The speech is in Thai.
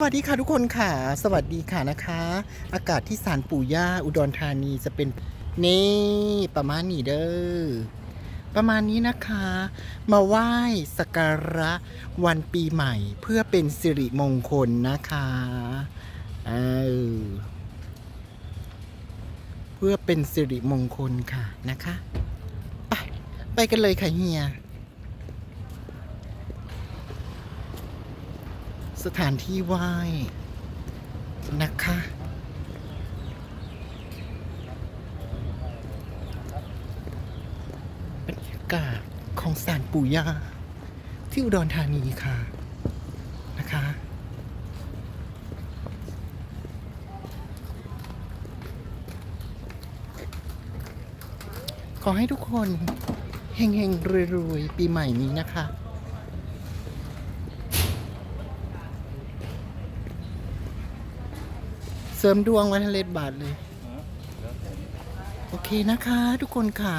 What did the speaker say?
สวัสดีค่ะทุกคนค่ะ สวัสดีค่ะนะคะ อากาศที่ศาลปู่ย่าอุดรธานีจะเป็นนี่ประมาณนี้เด้อประมาณนี้นะคะ มาไหว้สักการะวันปีใหม่ เพื่อเป็นสิริมงคลนะคะเออเพื่อเป็นสิริมงคลค่ะนะคะ ไปไปกันเลยค่ะเฮีย สถานที่ไหว้นะคะ บรรยากาศของศาลปู่ย่าที่อุดรธานีค่ะนะคะขอให้ทุกคนเฮงๆรวยๆ ปีใหม่นี้นะคะ เสริมดวงวันทะเลบาทเลย โอเคนะคะ ทุกคนค่ะ